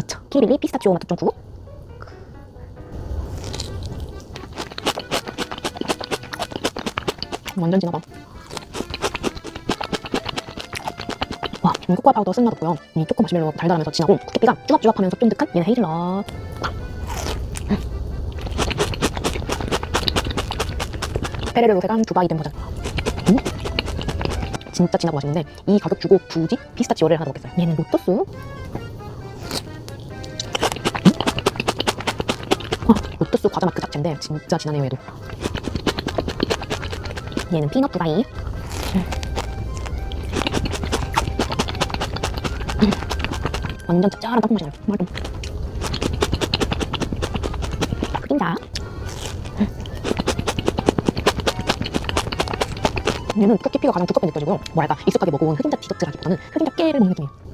차차차. 키리빌리 피스타치오 맛좀 구워. 완전 진하다. 와, 이 코코아 파우더 쓴 맛 없고요. 이 초코 마시멜로가 달달하면서 진하고 쿠키피가 쭈갑쭈갑하면서 쫀득한 얘는 헤이즐넛. 페레르 로세간 두바이 된 버전. 음? 진짜 진하고 맛있는데 이 가격 주고 굳이 피스타치오를 하나 먹겠어요. 얘는 로터스. 로터스 과자 맛그 자체인데 진짜 진하네요 얘도. 얘는 피넛 두바이. 완전 짭짤한 땅콩 맛이네요. 맛좀. 푸딩자. 얘는 쿠키피가 가장 두껍게 느껴지고 뭐랄까 익숙하게 먹어온 흑임자 디저트라기보다는 흑임자 깨를 먹는 느낌이에요.